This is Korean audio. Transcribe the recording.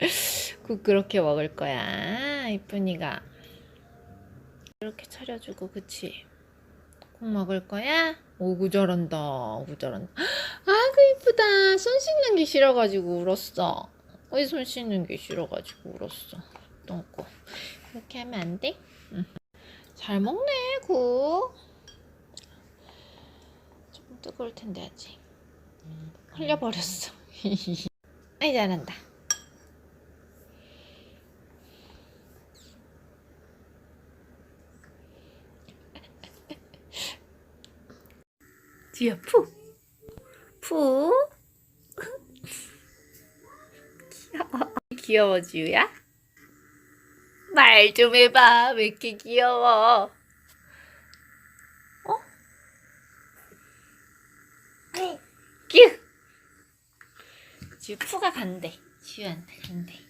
국 그렇게 먹을 거야 이쁜이가. 이렇게 차려주고 그치? 국 먹을 거야? 오구 저런다 오구 저런다. 아그 이쁘다. 손 씻는 게 싫어가지고 울었어. 왜 손 씻는 게 싫어가지고 울었어. 똥꼬. 그렇게 하면 안 돼? 응. 잘 먹네 국 조금 뜨거울 텐데 아직. 흘려버렸어. 아이 잘한다 지야 푸. 푸. 귀여워. 귀여워 지우야? 말 좀 해봐. 왜 이렇게 귀여워? 어? 큐. 지우 푸가 간대. 지우한테 간대.